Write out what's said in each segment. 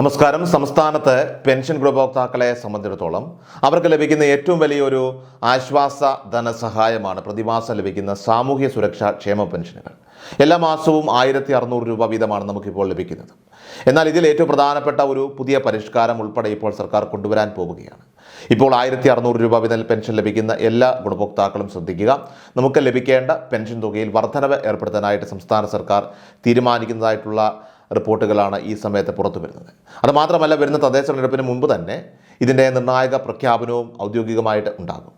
നമസ്കാരം. സംസ്ഥാനത്ത് പെൻഷൻ ഗുണഭോക്താക്കളെ സംബന്ധിച്ചിടത്തോളം അവർക്ക് ലഭിക്കുന്ന ഏറ്റവും വലിയൊരു ആശ്വാസ ധനസഹായമാണ് പ്രതിമാസം ലഭിക്കുന്ന സാമൂഹ്യ സുരക്ഷാ ക്ഷേമ പെൻഷനുകൾ. എല്ലാ മാസവും ആയിരത്തി അറുന്നൂറ് രൂപ വീതമാണ് നമുക്കിപ്പോൾ ലഭിക്കുന്നത്. എന്നാൽ ഇതിൽ ഏറ്റവും പ്രധാനപ്പെട്ട ഒരു പുതിയ പരിഷ്കാരം ഉൾപ്പെടെ ഇപ്പോൾ സർക്കാർ കൊണ്ടുവരാൻ പോവുകയാണ്. ഇപ്പോൾ ആയിരത്തി അറുന്നൂറ് രൂപ വീതം പെൻഷൻ ലഭിക്കുന്ന എല്ലാ ഗുണഭോക്താക്കളും ശ്രദ്ധിക്കുക. നമുക്ക് ലഭിക്കേണ്ട പെൻഷൻ തുകയിൽ വർധനവ് ഏർപ്പെടുത്താനായിട്ട് സംസ്ഥാന സർക്കാർ തീരുമാനിക്കുന്നതായിട്ടുള്ള റിപ്പോർട്ടുകളാണ് ഈ സമയത്ത് പുറത്തു വരുന്നത്. അതുമാത്രമല്ല വരുന്ന തദ്ദേശ തെരഞ്ഞെടുപ്പിന് മുമ്പ് തന്നെ ഇതിന്റെ നിർണായക പ്രഖ്യാപനവും ഔദ്യോഗികമായിട്ട് ഉണ്ടാകും.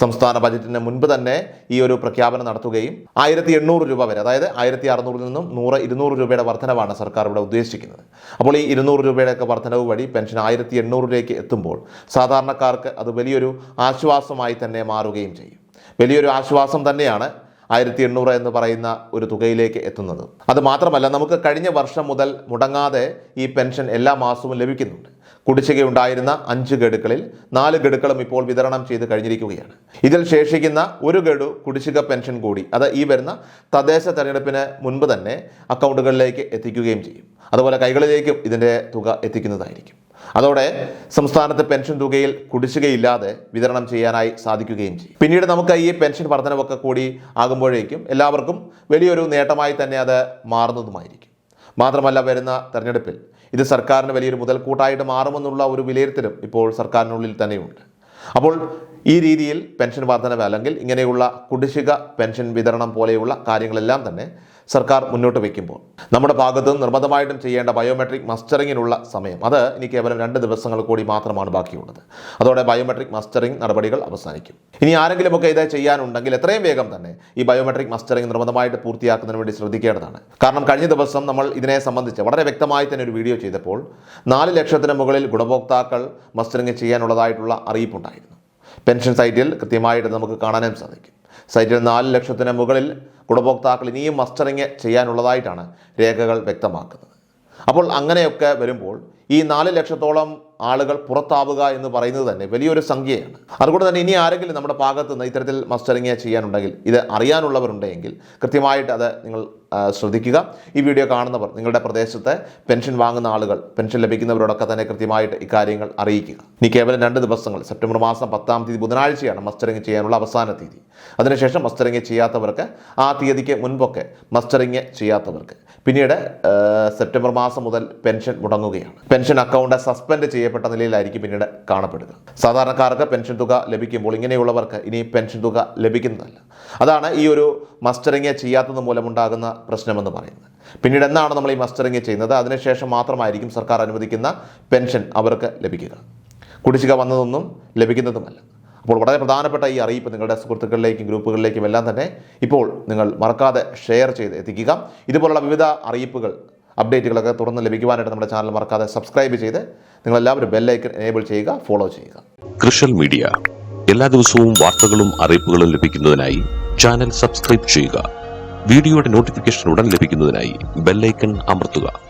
സംസ്ഥാന ബജറ്റിന് മുൻപ് തന്നെ ഈ ഒരു പ്രഖ്യാപനം നടത്തുകയും ആയിരത്തി എണ്ണൂറ് രൂപ വരെ അതായത് ആയിരത്തി അറുന്നൂറിൽ നിന്നും നൂറ് ഇരുന്നൂറ് രൂപയുടെ വർധനവാണ് സർക്കാർ ഇവിടെ ഉദ്ദേശിക്കുന്നത്. അപ്പോൾ ഈ ഇരുന്നൂറ് രൂപയുടെയൊക്കെ വർധനവ് വഴി പെൻഷൻ ആയിരത്തി എണ്ണൂറിലേക്ക് എത്തുമ്പോൾ സാധാരണക്കാർക്ക് അത് വലിയൊരു ആശ്വാസമായി തന്നെ മാറുകയും ചെയ്യും. വലിയൊരു ആശ്വാസം തന്നെയാണ് ആയിരത്തി എണ്ണൂറ് എന്ന് പറയുന്ന ഒരു തുകയിലേക്ക് എത്തുന്നത്. അത് മാത്രമല്ല നമുക്ക് കഴിഞ്ഞ വർഷം മുതൽ മുടങ്ങാതെ ഈ പെൻഷൻ എല്ലാ മാസവും ലഭിക്കുന്നുണ്ട്. കുടിശ്ശികയുണ്ടായിരുന്ന അഞ്ച് ഗഡുക്കളിൽ നാല് ഗഡുക്കളും ഇപ്പോൾ വിതരണം ചെയ്ത് കഴിഞ്ഞിരിക്കുകയാണ്. ഇതിൽ ശേഷിക്കുന്ന ഒരു ഗഡു കുടിശ്ശിക പെൻഷൻ കൂടി അത് ഈ വരുന്ന തദ്ദേശ തെരഞ്ഞെടുപ്പിന് മുൻപ് തന്നെ അക്കൗണ്ടുകളിലേക്ക് എത്തിക്കുകയും ചെയ്യും. അതുപോലെ കൈകളിലേക്കും ഇതിന്റെ തുക എത്തിക്കുന്നതായിരിക്കും. അതോടെ സംസ്ഥാനത്ത് പെൻഷൻ തുകയിൽ കുടിശ്ശികയില്ലാതെ വിതരണം ചെയ്യാനായി സാധിക്കുകയും ചെയ്യും. പിന്നീട് നമുക്ക് ഈ പെൻഷൻ വർധനവൊക്കെ കൂടി ആകുമ്പോഴേക്കും എല്ലാവർക്കും വലിയൊരു നേട്ടമായി തന്നെ അത് മാറുന്നതുമായിരിക്കും. മാത്രമല്ല വരുന്ന തെരഞ്ഞെടുപ്പിൽ ഇത് സർക്കാരിന് വലിയൊരു മുതൽക്കൂട്ടായിട്ട് മാറുമെന്നുള്ള ഒരു വിലയിരുത്തലും ഇപ്പോൾ സർക്കാരിനുള്ളിൽ തന്നെയുണ്ട്. അപ്പോൾ ഈ രീതിയിൽ പെൻഷൻ വർധനവ് അല്ലെങ്കിൽ ഇങ്ങനെയുള്ള കുടിശ്ശിക പെൻഷൻ വിതരണം പോലെയുള്ള കാര്യങ്ങളെല്ലാം തന്നെ സർക്കാർ മുന്നോട്ട് വയ്ക്കുമ്പോൾ. നമ്മുടെ ഭാഗത്ത് നിർബന്ധമായിട്ടും ചെയ്യേണ്ട ബയോമെട്രിക് മസ്റ്ററിങ്ങിനുള്ള സമയം. അത് ഇനി കേവലം രണ്ട് ദിവസങ്ങൾ കൂടി മാത്രമാണ് ബാക്കിയുള്ളത്. അതോടെ ബയോമെട്രിക് മസ്റ്ററിംഗ് നടപടികൾ അവസാനിക്കും. ഇനി ആരെങ്കിലുമൊക്കെ ഇത് ചെയ്യാനുണ്ടെങ്കിൽ എത്രയും വേഗം തന്നെ ഈ ബയോമെട്രിക് മസ്റ്ററിംഗ് നിർബന്ധമായിട്ട് പൂർത്തിയാക്കുന്നതിന് വേണ്ടി ശ്രദ്ധിക്കേണ്ടതാണ്. കാരണം കഴിഞ്ഞ ദിവസം നമ്മൾ ഇതിനെ സംബന്ധിച്ച് വളരെ വ്യക്തമായി തന്നെ ഒരു വീഡിയോ ചെയ്തപ്പോൾ നാല് ലക്ഷത്തിന് മുകളിൽ ഗുണഭോക്താക്കൾ മസ്റ്ററിംഗ് ചെയ്യാനുള്ളതായിട്ടുള്ള അറിയിപ്പുണ്ടായിരുന്നു. പെൻഷൻ സൈറ്റിൽ കൃത്യമായിട്ട് നമുക്ക് കാണാനും സാധിക്കും. സൈറ്റിൽ നാല് ലക്ഷത്തിന് മുകളിൽ ഗുണഭോക്താക്കൾ ഇനിയും മസ്റ്ററിങ് ചെയ്യാനുള്ളതായിട്ടാണ് രേഖകൾ വ്യക്തമാക്കുന്നത്. അപ്പോൾ അങ്ങനെയൊക്കെ വരുമ്പോൾ ഈ നാല് ലക്ഷത്തോളം ആളുകൾ പുറത്താവുക എന്ന് പറയുന്നത് തന്നെ വലിയൊരു സംഖ്യയാണ്. അതുകൊണ്ട് തന്നെ ഇനി ആരെങ്കിലും നമ്മുടെ ഭാഗത്ത് നിന്ന് ഇത്തരത്തിൽ മസ്റ്ററിങ് ചെയ്യാനുണ്ടെങ്കിൽ ഇത് അറിയാനുള്ളവരുണ്ടെങ്കിൽ കൃത്യമായിട്ട് അത് നിങ്ങൾ ശ്രദ്ധിക്കുക. ഈ വീഡിയോ കാണുന്നവർ നിങ്ങളുടെ പ്രദേശത്തെ പെൻഷൻ വാങ്ങുന്ന ആളുകൾ പെൻഷൻ ലഭിക്കുന്നവരോടൊക്കെ തന്നെ കൃത്യമായിട്ട് ഇക്കാര്യങ്ങൾ അറിയിക്കുക. ഇനി കേവലം രണ്ട് ദിവസങ്ങൾ സെപ്റ്റംബർ മാസം പത്താം തീയതി ബുധനാഴ്ചയാണ് മസ്റ്ററിങ് ചെയ്യാനുള്ള അവസാന തീയതി. അതിനുശേഷം മസ്റ്ററിങ് ചെയ്യാത്തവർക്ക് ആ തീയതിക്ക് മുൻപൊക്കെ മസ്റ്ററിങ് ചെയ്യാത്തവർക്ക്. പിന്നീട് സെപ്റ്റംബർ മാസം മുതൽ പെൻഷൻ മുടങ്ങുകയാണ്. പെൻഷൻ അക്കൗണ്ട് സസ്പെൻഡ് ചെയ്യപ്പെട്ട നിലയിലായിരിക്കും പിന്നീട് കാണപ്പെടുക. സാധാരണക്കാർക്ക് പെൻഷൻ തുക ലഭിക്കുമ്പോൾ ഇങ്ങനെയുള്ളവർക്ക് ഇനി പെൻഷൻ തുക ലഭിക്കുന്നതല്ല. അതാണ് ഈ ഒരു മസ്റ്ററിങ് ചെയ്യാത്തത് മൂലമുണ്ടാകുന്ന പ്രശ്നമെന്ന് പറയുന്നത്. പിന്നീട് എന്നാണ് നമ്മൾ ഈ മസ്റ്ററിങ് ചെയ്യുന്നത്? അതിനുശേഷം മാത്രമായിരിക്കും സർക്കാർ അനുവദിക്കുന്ന പെൻഷൻ അവർക്ക് ലഭിക്കുക. കുടിശ്ശിക വന്നതൊന്നും ലഭിക്കുന്നതുമല്ല. അപ്പോൾ വളരെ പ്രധാനപ്പെട്ട ഈ അറിയിപ്പ് നിങ്ങളുടെ സുഹൃത്തുക്കളിലേക്കും ഗ്രൂപ്പുകളിലേക്കും എല്ലാം തന്നെ ഇപ്പോൾ നിങ്ങൾ മറക്കാതെ ഷെയർ ചെയ്ത് എത്തിക്കുക. ഇതുപോലുള്ള വിവിധ അറിയിപ്പുകൾ അപ്ഡേറ്റുകളൊക്കെ തുറന്ന് ലഭിക്കുവാനായിട്ട് നമ്മുടെ ചാനൽ മറക്കാതെ സബ്സ്ക്രൈബ് ചെയ്ത് നിങ്ങളെല്ലാവരും ബെല്ലൈക്കൻ എനേബിൾ ചെയ്യുക ഫോളോ ചെയ്യുക. കൃഷൽ മീഡിയ. എല്ലാ ദിവസവും വാർത്തകളും അറിയിപ്പുകളും ലഭിക്കുന്നതിനായി ചാനൽ സബ്സ്ക്രൈബ് ചെയ്യുക. വീഡിയോയുടെ നോട്ടിഫിക്കേഷൻ ഉടൻ ലഭിക്കുന്നതിനായി ബെല്ലൈക്കൺ അമർത്തുക.